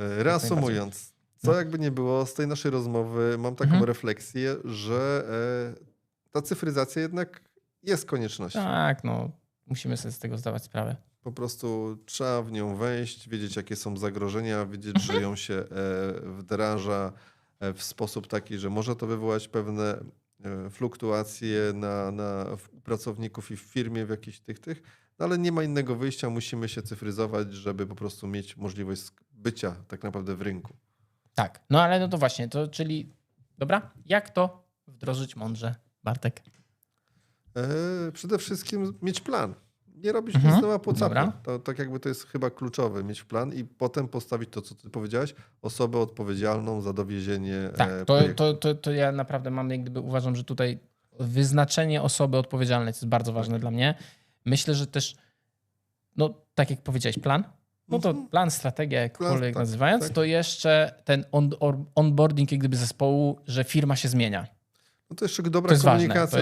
E, Reasumując, co No. jakby nie było z tej naszej rozmowy, mam taką Mhm. refleksję, że e, ta cyfryzacja jednak jest koniecznością. Tak, no musimy sobie z tego zdawać sprawę. Po prostu trzeba w nią wejść, wiedzieć jakie są zagrożenia, wiedzieć, że ją się e, wdraża w sposób taki, że może to wywołać pewne fluktuacje na, na pracowników i w firmie w jakichś tych tych, no ale nie ma innego wyjścia, musimy się cyfryzować, żeby po prostu mieć możliwość bycia tak naprawdę w rynku. Tak, no ale no to właśnie, to czyli dobra, jak to wdrożyć mądrze, Bartek? E, przede wszystkim mieć plan. Nie robić Mhm, nic na dobra. To tak jakby to jest chyba kluczowe, mieć plan i potem postawić to, co ty powiedziałeś, osobę odpowiedzialną za dowiezienie Tak, e, to, projektu. to, to, to ja naprawdę mam, jak gdyby uważam, że tutaj wyznaczenie osoby odpowiedzialnej to jest bardzo ważne Tak. dla mnie. Myślę, że też, no tak jak powiedziałeś, plan, no to Mhm. plan, strategia, jakkolwiek tak, nazywając, tak. to jeszcze ten on, on, onboarding jak gdyby zespołu, że firma się zmienia. No to jeszcze dobra To jest ważne, komunikacja